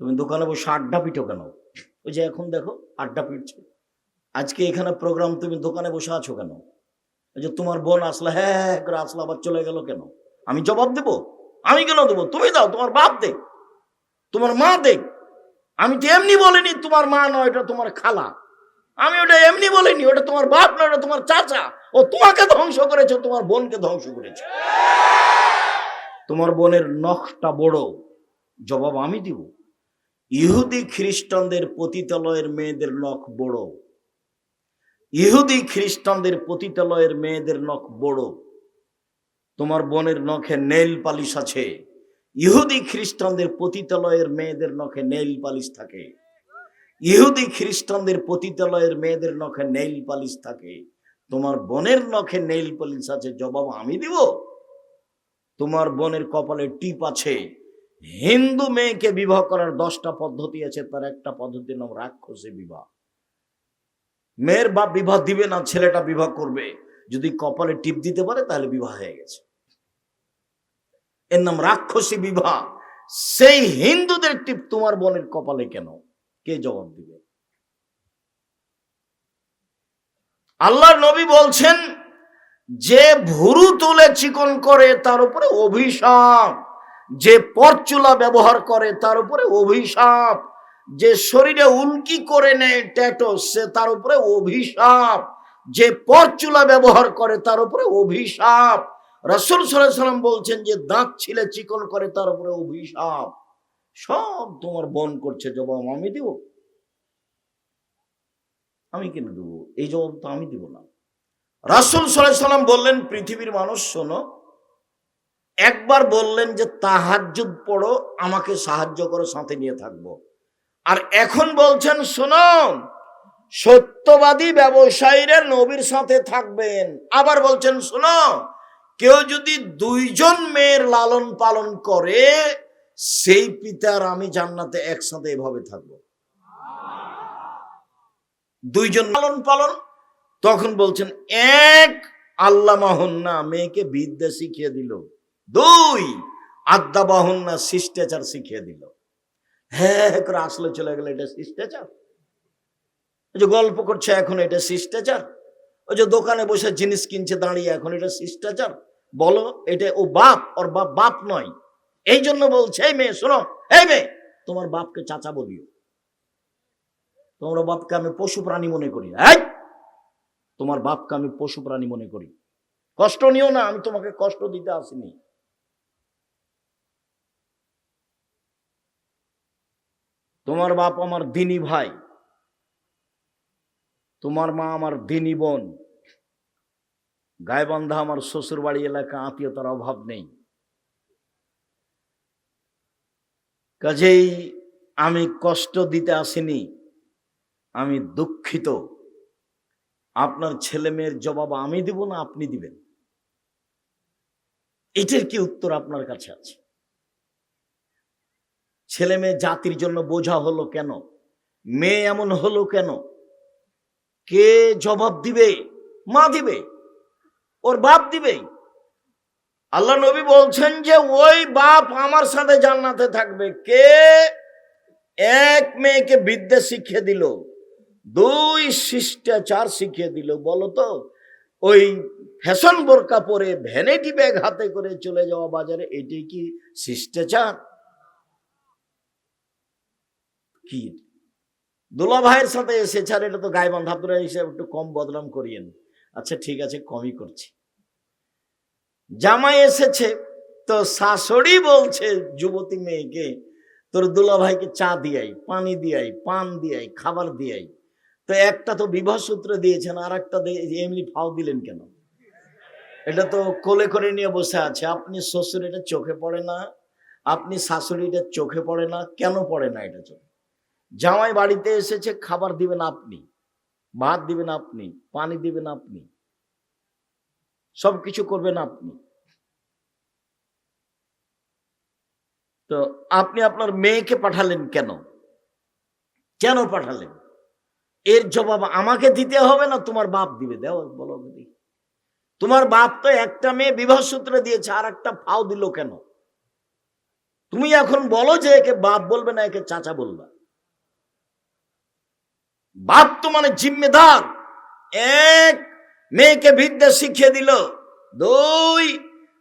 তুমি দোকানে বসে আড্ডা পিটো কেন? ওই যে এখন দেখো, আড্ডা পিটছে। আজকে এখানে প্রোগ্রাম তুমি দোকানে বসে আছো কেন? যে তোমার বোন আসলে হ্যাঁ হ্যাঁ করে আসলে, আবার চলে গেল কেন? আমি জবাব দেব? আমি কেন দেবো? তুমি দাও, তোমার বাপ দেখ, তোমার মা দেখ। আমি তো এমনি বলিনি তোমার মা নয়, এটা তোমার খালা। আমি ওটা এমনি বলিনি, ওটা তোমার বাপ নয়, ওটা তোমার চাচা। ও তোমাকে ধ্বংস করেছে, তোমার বোনকে ধ্বংস করেছে। তোমার বোনের নখটা বড়, জবাব আমি দিব। ইহুদি খ্রিস্টানদের পতিতালয়ের মেয়েদের নখ বড়। ইহুদি খ্রিস্টানদের পতিতালয়ের মেয়েদের নখ বড়। তোমার বোনের নখে নেল পালিশ আছে। ইহুদি খ্রিস্টানদের পতিতালয়ের মেয়েদের নখে নেইল পালিশ থাকে। ইহুদি খ্রিস্টানদের পতিতালয়ের মেয়েদের নখে নেইল পালিশ থাকে। তোমার বোনের নখে নেইল পালিশ আছে, জবাব আমি দিব? তোমার বোনের কপালে টিপ আছে। হিন্দু মেয়েকে বিবাহ করার দশটা পদ্ধতি আছে, তার একটা পদ্ধতির নাম রাক্ষসী বিবাহ। মেয়ের বাপ বিবাহ দিবে না, ছেলেটা বিবাহ করবে। যদি কপালে টিপ দিতে পারে, তাহলে বিবাহ হয়ে গেছে। এর নাম রাক্ষসী বিবাহ। সেই হিন্দুদের টিপ তোমার বোনের কপালে কেন? কে জবাব দিবে? আল্লাহর নবী বলছেন, যে ভুরু তুলে চিকন করে, তার উপরে অভিশাপ। যে পরচুলা ব্যবহার করে, তার উপরে অভিশাপ। যে শরীরে উল্কি করে নেয় ট্যাটো, সে তার উপরে অভিশাপ। যে পরচুলা ব্যবহার করে, তার উপরে অভিশাপ। রসুল সাল্লাম বলছেন যে, দাঁত ছিলে, চিকন করে, তার উপরে অভিশাপ। সব তোমার বন করছে, জবাব আমি দিব। আমি কেন দেবো? এই জবাব তো আমি দিব না। রাসুল সাল্লাম বললেন, পৃথিবীর মানুষ শোনো একবার বললেন যে তাহাজ্জুদ পড়ো, আমাকে সাহায্য করো, সাথে নিয়ে থাকব। আর এখন বলছেন শোনো সত্যবাদী ব্যবসায়ীরা নবীর সাথে থাকবেন। আবার বলছেন শোনো কেউ যদি দুইজন মেয়ের লালন পালন করে, সেই পিতার আমি জান্নাতে একসাথে এভাবে থাকব। দুইজন লালন পালন? তখন বলছেন, এক আল্লাহ মাহন্না মেয়েকে বিদ্যা শিখিয়ে দিল। দুই আদ্যা বাহন্না শিষ্টাচার শিখিয়ে দিল। হ্যাঁ হ্যাঁ করে আসলে, চলে গেলে, এটা শিষ্টাচার? ওই যে গল্প করছে, এখন এটা শিষ্টাচার? ওই যে দোকানে বসে জিনিস কিনছে, দাঁড়িয়ে, এখন এটা শিষ্টাচার? বলো, এটা ও বাপ, ওর বাপ বাপ নয়। এই জন্য বলছে, এই মেয়ে, শোনো, এই মেয়ে, তোমার বাপকে চাচা বলিও তোমার বাপকে আমি পশু প্রাণী মনে করি এই, তোমার বাপকে আমি পশু প্রাণী মনে করি। কষ্ট নিও না, আমি তোমাকে কষ্ট দিতে আসিনি। তোমার বাপ আমার দিনী ভাই। তোমার মা আমার দিনী বোন। গায়বান্ধা আমার শ্বশুর বাড়ি এলাকা, আত্মীয়তার অভাব নেই। কাজেই আমি কষ্ট দিতে আসিনি, আমি দুঃখিত। আপনার ছেলে মেয়ের জবাব আমি দিব না, আপনি দিবেন। এটার কি উত্তর আপনার কাছে আছে? ছেলে মেয়ে জাতির জন্য বোঝা হলো কেন? মেয়ে এমন হলো কেন? কে জবাব দিবে? মা দিবে? ওর বাপ দিবে? আল্লাহ নবী বলছেন যে ওই বাপ আমার সাথে জান্নাতে থাকবে। কে? এক মেয়েকে বিদ্যা শিখিয়ে দিল, দুই শিষ্টাচার শিখিয়ে দিল, বলো তো? ওই ফ্যাশন বোরকা পরে ভ্যানিটি ব্যাগ হাতে করে চলে যাওয়া বাজারে এটাই কি শিষ্টাচার? কি? দোলা ভাইয়ের সাথে এসেছে আর এটা তো গায়ে বান্ধা আপনারা হিসেবে একটু কম বদনাম করিয়েন। আচ্ছা ঠিক আছে, কমই করছি। জামাই এসেছে, তো শাশুড়ি বলছে, যুবতী মেয়েকে, তোর দুলা ভাইকে চা দিয়াই, পানি দিয়াই, পান দিয়াই, খাবার দিয়াই। তো একটা তো বিবাহ সূত্র দিয়েছেন আর একটা এমনি ফাও দিলেন কেন? এটা তো কোলে করে নিয়ে বসে আছে। আপনি শ্বশুর এটা চোখে পড়ে না, আপনি শাশুড়ি এটা চোখে পড়ে না, কেন পড়ে না এটা চোখে? জামাই বাড়িতে এসেছে, খাবার দিবেন আপনি, ভাত দিবেন আপনি, পানি দিবেন আপনি সব কিছু করবেন আপনি। তো আপনি আপনার মেয়েকে পাঠালেন কেন? কেন পাঠালেন? এর জবাব আমাকে দিতে হবে না তোমার বাপ দিবে? দেও, বলো তোমার বাপ তো একটা মেয়ে বিবাহ সূত্রে দিয়েছে আর একটা ফাও দিল কেন? তুমি এখন বলো যে একে বাপ বলবে না, একে চাচা বলবা। বাপ মানে জিম্মেদার। এক মেয়েকে বিদ্যা শিখিয়ে দিল। দুই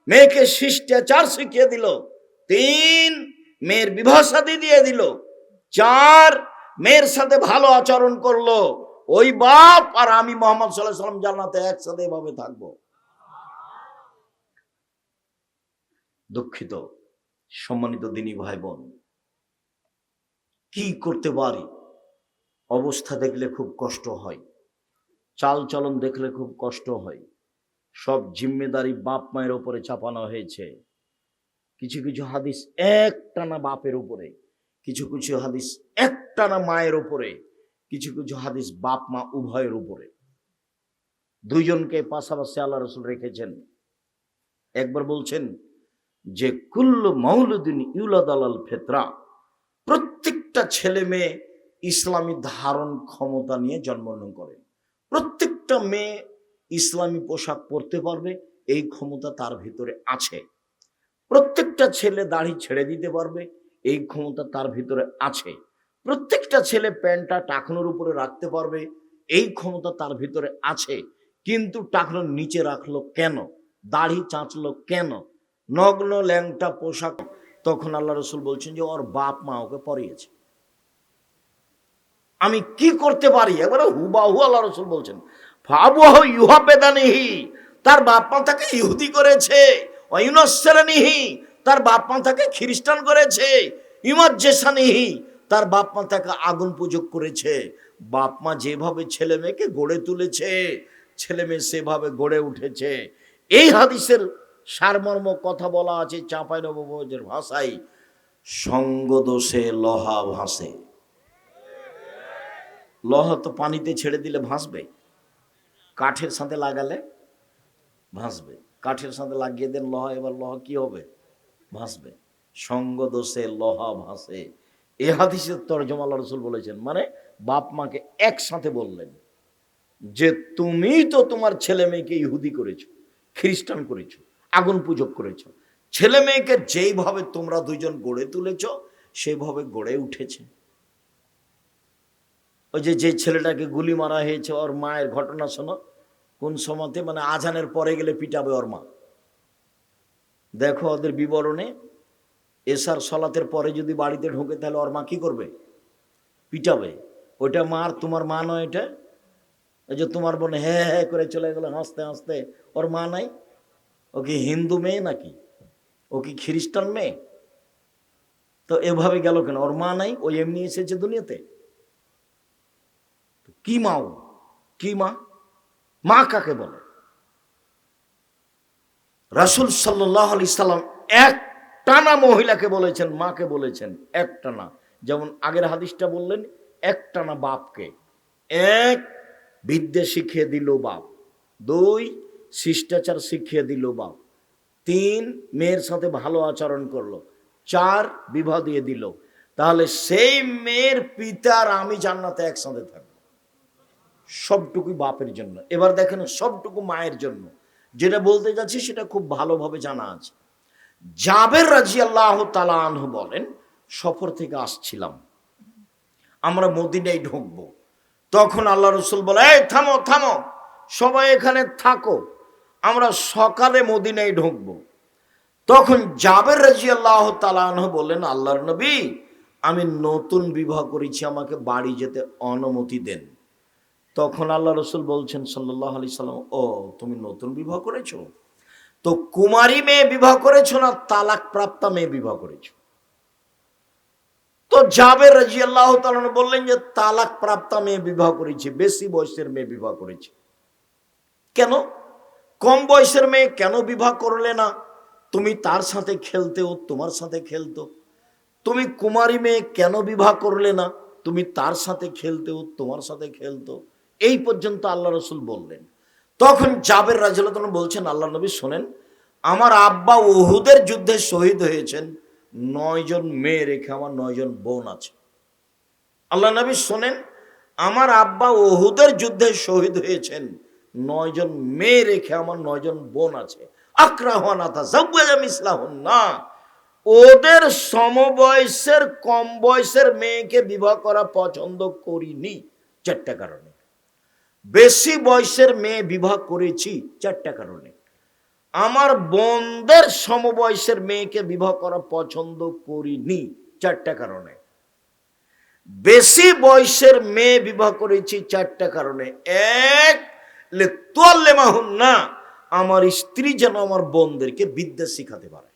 মেয়েকে শিষ্টাচার শিখিয়ে দিল। তিন মেয়ের বিবাহ সাথী দিয়ে দিল। চার মেয়ের সাথে ভালো আচরণ করল। ওই বাপ আর আমি মোহাম্মদ সাল্লাহ সাল্লাম জান্নাতে একসাথে এভাবে থাকব। দুঃখিত, সম্মানিত দিনী ভাই বোন, কি করতে পারি? অবস্থা দেখলে খুব কষ্ট হয়। চাল চলন দেখলে খুব কষ্ট হয়। সব জিম্মেদারি বাপ মায়ের উপরে চাপানো হয়েছে। কিছু কিছু হাদিস একটানা বাপের উপরে, কিছু কিছু হাদিস একটানা মায়ের উপরে, কিছু কিছু হাদিস বাপ মা উভয়ের উপরে। দুইজনকে পাশাপাশি আল্লাহ রসুল রেখেছেন। একবার বলছেন যে, কুল্লু মৌলুদ্দিন ইউলাদ আলাল ফেতরা। প্রত্যেকটা ছেলে মেয়ে ইসলামী ধারণ ক্ষমতা নিয়ে জন্মগ্রহণ করে। প্রত্যেকটা মেয়ে ইসলামী পোশাক পরতে পারবে, এই ক্ষমতা তার ভিতরে আছে। প্রত্যেকটা ছেলে দাড়ি ছেড়ে দিতে পারবে, এই ক্ষমতা তার ভিতরে আছে। প্রত্যেকটা ছেলে প্যান্টটা টাকনোর উপরে রাখতে পারবে, এই ক্ষমতা তার ভিতরে আছে। কিন্তু টাকনোর নিচে রাখল কেন? দাড়ি চাঁচলো কেন? নগ্ন ল্যাংটা পোশাক, তখন আল্লাহ রসুল বলছেন যে, ওর বাপ মা ওকে পরিয়েছে। আমি কি করতে পারি? একবারে হুবাহু আল্লাহ রসুল বলছেন ফাবুহ ইউহা পেদানিহি তার বাপ মা তাকে ইহুদি করেছে। অয়ুনসেরানিহি তার বাপ মা তাকে খ্রিস্টান করেছে। ইমাজ্জেসানিহি তার বাপ মা তাকে আগুন পূজক করেছে। বাপ মা যেভাবে ছেলে মেয়েকে গড়ে তুলেছে, ছেলে মেয়ে সেভাবে গড়ে উঠেছে। এই হাদিসের সারমর্ম কথা বলা আছে চাঁপাই নবভোজের ভাষায়। সঙ্গদোষে লহা ভাসে। লহা তো পানিতে ছেড়ে দিলে ভাসবে। কাঠের সাথে লাগালে ভাসবে। কাঠের সাথে লাগিয়ে দেন লহা, এবার লহা কি হবে? ভাসবে। সঙ্গ দোষে লহা ভাসে। এ হাদিসের তর্জমা আল্লাহ রসুল বলেছেন মানে বাপ মাকে একসাথে বললেন যে, তুমি তো তোমার ছেলে মেয়েকে ইহুদি করেছ, খ্রিস্টান করেছ, আগুন পূজক করেছ। ছেলে মেয়েকে যেইভাবে তোমরা দুইজন গড়ে তুলেছ, সেইভাবে গড়ে উঠেছে। ওই যে যে ছেলেটাকে গুলি মারা হয়েছে, ওর মায়ের ঘটনা শোনো। কোন সময়তে? মানে আজানের পরে গেলে পিটাবে ওর মা। দেখো ওদের বিবরণে, এসার সলাতের পরে যদি বাড়িতে ঢোকে, তাহলে ওর মা কি করবে? পিটাবে। ওইটা মার তোমার মা নয় এটা? ওই যে তোমার বোন হ্যাঁ হ্যাঁ করে চলে গেলো, হাসতে হাসতে। ওর মা নাই? ও কি হিন্দু মেয়ে নাকি? ও কি খ্রিস্টান মেয়ে? তো এভাবে গেল কেন? ওর মা নাই? ও এমনি এসেছে দুনিয়াতে? কি মা ও? কি মা? মা কাকে বলে? রাসুল সাল্লাহ আলি সাল্লাম এক টানা মহিলাকে বলেছেন, মাকে বলেছেন এক টানা যেমন আগের হাদিসটা বললেন এক টানা বাপকে। এক, বিদ্যে শিখিয়ে দিল বাপ। দুই, শিষ্টাচার শিখিয়ে দিল বাপ। তিন, মেয়ের সাথে ভালো আচরণ করল। চার, বিবাহ দিয়ে দিল। তাহলে সেই মেয়ের পিতার আমি জান্নাতে একসাথে থাকব। সবটুকুই বাপের জন্য। এবার দেখেন সবটুকু মায়ের জন্য। যেটা বলতে যাচ্ছি সেটা খুব ভালোভাবে জানা আছে। জাবের রাজি আল্লাহ তালাহ বলেন, সফর থেকে আসছিলাম। আমরা মদিনায় ঢুকবো। তখন আল্লাহ রসুল বলে, এই, থামো থামো। সবাই এখানে থাকো। আমরা সকালে মদিনায় ঢুকবো। তখন জাবের রাজি আল্লাহ তালাহ বললেন, আল্লাহর নবী, আমি নতুন বিবাহ করেছি, আমাকে বাড়ি যেতে অনুমতি দেন। তখন আল্লাহ রসুল বলছেন সাল্লাহ আলি সাল্লাম, ও, তুমি নতুন বিবাহ করেছ? তো কুমারী মেয়ে বিবাহ করেছ না তালাক প্রাপ্তা মেয়ে বিবাহ করেছ? তো জাবের রাজি আল্লাহ বললেন যে তালাক প্রাপ্তা মেয়ে বিবাহ করেছি, বেশি বয়সের মেয়ে বিবাহ করেছি। কেন? কম বয়সের মেয়ে কেন বিবাহ করলে না? তুমি তার সাথে খেলতে ও তোমার সাথে খেলতো। তুমি কুমারী মেয়ে কেন বিবাহ করলে না? তুমি তার সাথে খেলতে ও তোমার সাথে খেলতো। এই পর্যন্ত আল্লাহ রসুল বললেন। তখন জাবের রাজুল্লাহ বলছেন আল্লাহ নবী শোনেন, আমার আব্বা ওহুদের যুদ্ধে শহীদ হয়েছেন নয়জন মেয়ে রেখে আমার নয়জন বোন আছে। আল্লাহ নবী শোনেন, আমার আব্বা ওহুদের যুদ্ধে শহীদ হয়েছেন নয়জন মেয়ে রেখে আমার নয়জন বোন আছে। আক্রাহনাথা না। ওদের সমবয়সের কম বয়সের মেয়েকে বিবাহ করা পছন্দ করিনি, চারটা কারণে। বেশি বয়সের মেয়ে বিবাহ করেছি চারটা কারণে। আমার বোনদের সমবয়সের মেয়েকে বিবাহ করা পছন্দ করিনি চারটা কারণে। বেশি বয়সের মেয়ে বিবাহ করেছি চারটা কারণে। এক, লে তোয়াল্লে না, আমার স্ত্রী যেন আমার বোনদেরকে বিদ্যা শিখাতে পারে।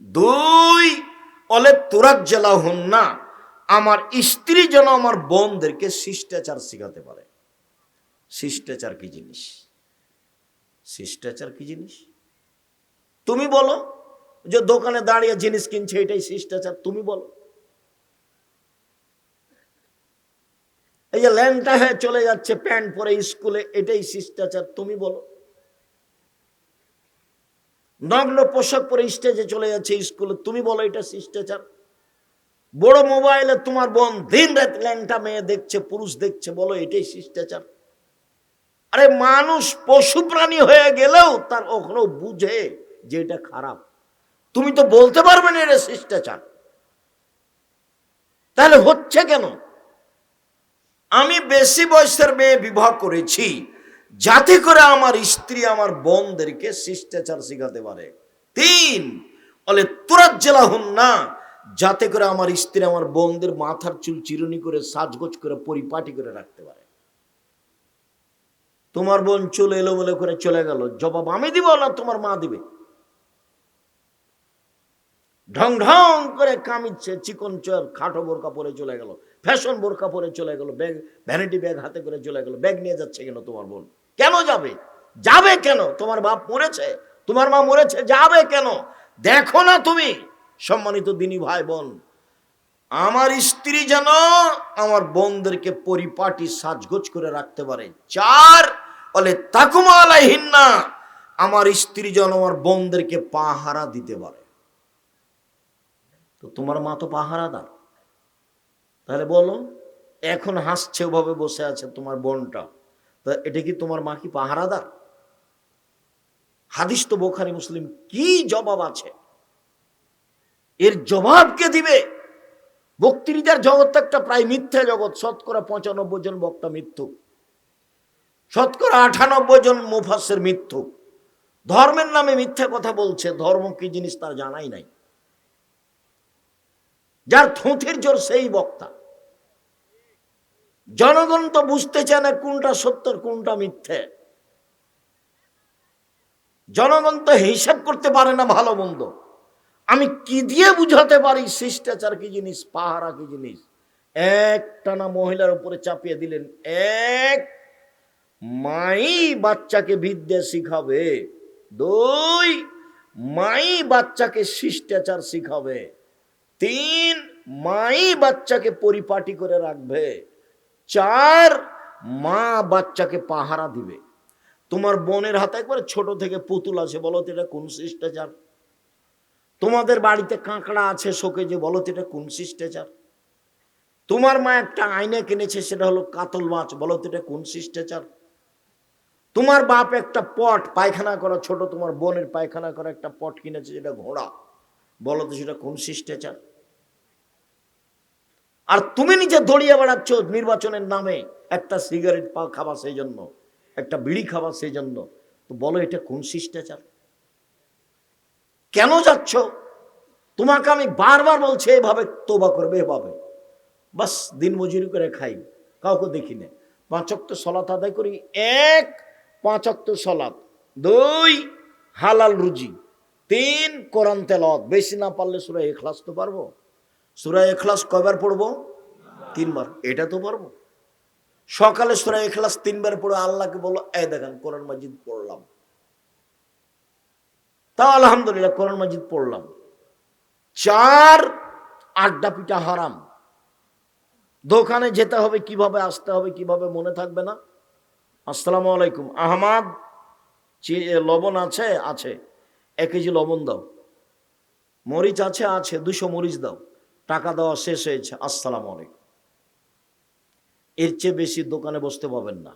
দুই, অলে তোরাক জেলা হন না আমার স্ত্রী যেন আমার বোনদেরকে শিষ্টাচার শিখাতে পারে। শিষ্টাচার কি জিনিস? শিষ্টাচার কি জিনিস? তুমি বলো যে দোকানে দাঁড়িয়ে জিনিস কিনছে, এটাই শিষ্টাচার, তুমি বলো। এই যে ল্যাংটা হয়ে চলে যাচ্ছে প্যান্ট পরে স্কুলে, এটাই শিষ্টাচার, তুমি বলো। নগ্ন পোশাক পরে স্টেজে চলে যাচ্ছে স্কুলে, তুমি বলো এটা শিষ্টাচার। বড় মোবাইলে তোমার বোন দিন রাত ল্যাংটা মেয়ে দেখছে, পুরুষ দেখছে, বলো এটাই শিষ্টাচার। আরে মানুষ পশু প্রাণী হয়ে গেলেও তার কখনো বুঝে যে এটা খারাপ। তুমি তো বলতে পারবে না এটা শিষ্টাচার। তাহলে হচ্ছে কেন? আমি বেশি বয়সের মেয়ে বিবাহ করেছি, যাতে করে আমার স্ত্রী আমার বোনদেরকে শিষ্টাচার শিখাতে পারে। তিন, বলে তোরা জেলা হন না যাতে করে আমার স্ত্রী আমার বোনদের মাথার চুল চিরুনি করে, সাজগোজ করে, পরিপাটি করে রাখতে পারে। তোমার বোন চুল এলোমেলো করে চলে গেল, জবাব আমি দিব না, তোমার মা দিবে। ঢং ঢং করে কামিচ্ছে চিকন চর খাটো বোরকা পরে চলে গেল, ফ্যাশন বোরকা পরে চলে গেল, ব্যাগ, ভ্যানিটি ব্যাগ হাতে করে চলে গেল, ব্যাগ নিয়ে যাচ্ছে কেন তোমার বোন? কেন যাবে? যাবে কেন? তোমার বাপ মরেছে, তোমার মা মরেছে, যাবে কেন? দেখো না তুমি। সম্মানিত দিনী ভাই বোন, আমার স্ত্রী যেন আমার বোনদেরকে পরিপাটি সাজগোজ করে রাখতে পারে। চার বলে তাকুমা আলাইহিন্না, আমার স্ত্রী যেন আমার বোনদেরকে পাহারা দিতে পারে। তো তোমার মা তো পাহারা পাহারাদার। তাহলে বলো, এখন হাসছে ওভাবে বসে আছে তোমার বোনটা। তা এটা কি তোমার মা কি পাহারাদার? হাদিস তো বোখারি মুসলিম কি জবাব আছে? এর জবাব কে দিবে? বক্তৃতার জগৎ একটা প্রায় মিথ্যা জগৎ। শতকরা পঁচানব্বই জন বক্তা মৃত্যু শতকরা আটানব্বই জন মুফাসের মৃত্যু ধর্মের নামে মিথ্যা কথা বলছে, ধর্ম কি জিনিস তার জানাই নাই। যার থুঁথির জোর সেই বক্তা। জনগণ তো বুঝতে চায় না কোনটা সত্য কোনটা মিথ্যে। জনগণ তো হিসাব করতে পারে না ভালো মন্দ। আমি কি দিয়ে বুঝাতে পারি শিষ্টাচার কি জিনিস, পাহারা কি জিনিস? একটানা মহিলার উপরে চাপিয়ে দিলেন, এক মাই বাচ্চাকে বিদ্যা শিখাবে, দুই মাই বাচ্চাকে শিষ্টাচার শিখাবে, তিন মাই বাচ্চাকে পরিপাটি করে রাখবে, চার মা বাচ্চাকে পাহারা দিবে। তোমার বোনের হাতে একবার ছোট থেকে পুতুল আছে, বলো তো এটা কোন শিষ্টাচার? তোমাদের বাড়িতে কাঁকড়া আছে শোকে যে বলো তো এটা কোন শিষ্টাচার? তোমার মা একটা আয়না কিনেছে, সেটা হলো কাতল মাছ, বলো তো এটা কোন শিষ্টাচার? তোমার বাপ একটা পট, পায়খানা করা ছোট, তোমার বোনের পায়খানা করা একটা পট কিনেছে যেটা ঘোড়া, বলো তো সেটা কোন শিষ্টাচার? আর তুমি নিজে দড়িয়ে বেড়াচ্ছ নির্বাচনের নামে, একটা সিগারেট পা খাবা সেই জন্য, একটা বিড়ি খাবা সেই জন্য, তো বলো এটা কোন শিষ্টাচার? কেন যাচ্ছ? তোমাকে আমি বারবার বলছি, এভাবে তোবা করবে, এভাবে। বাস, দিন মজুরি করে খাই। কাউকে দেখি না। পাঁচক্ত সলাত আদায় করি। এক পাঁচক্ত সলাত। দুই, হালাল রুজি। তিন, কোরআন তেলত বেশি না পারলে সুরা এখলাস তো পারব। সুরা এখলাস কয়বার পড়ব? তিনবার। এটা তো পারব। সকালে সুরা এখলাস তিনবার পড়ে আল্লাহকে বলো এ দেখেন, কোরআন মাজিদ পড়লাম। তাও আলহামদুলিল্লাহ কোরআন মাজিদ পড়লাম। চার আড্ডা পিঠা হারাম। দোকানে যেতে হবে, কীভাবে আসতে হবে, কীভাবে মনে থাকবে না। আসসালামু আলাইকুম। আহমাদ লবণ আছে? আছে। এক কেজি লবণ দাও। মরিচ আছে? আছে। দুশো মরিচ দাও। টাকা দেওয়া শেষ হয়েছে। আসসালামু আলাইকুম। এর চেয়ে বেশি দোকানে বসতে পাবেন না।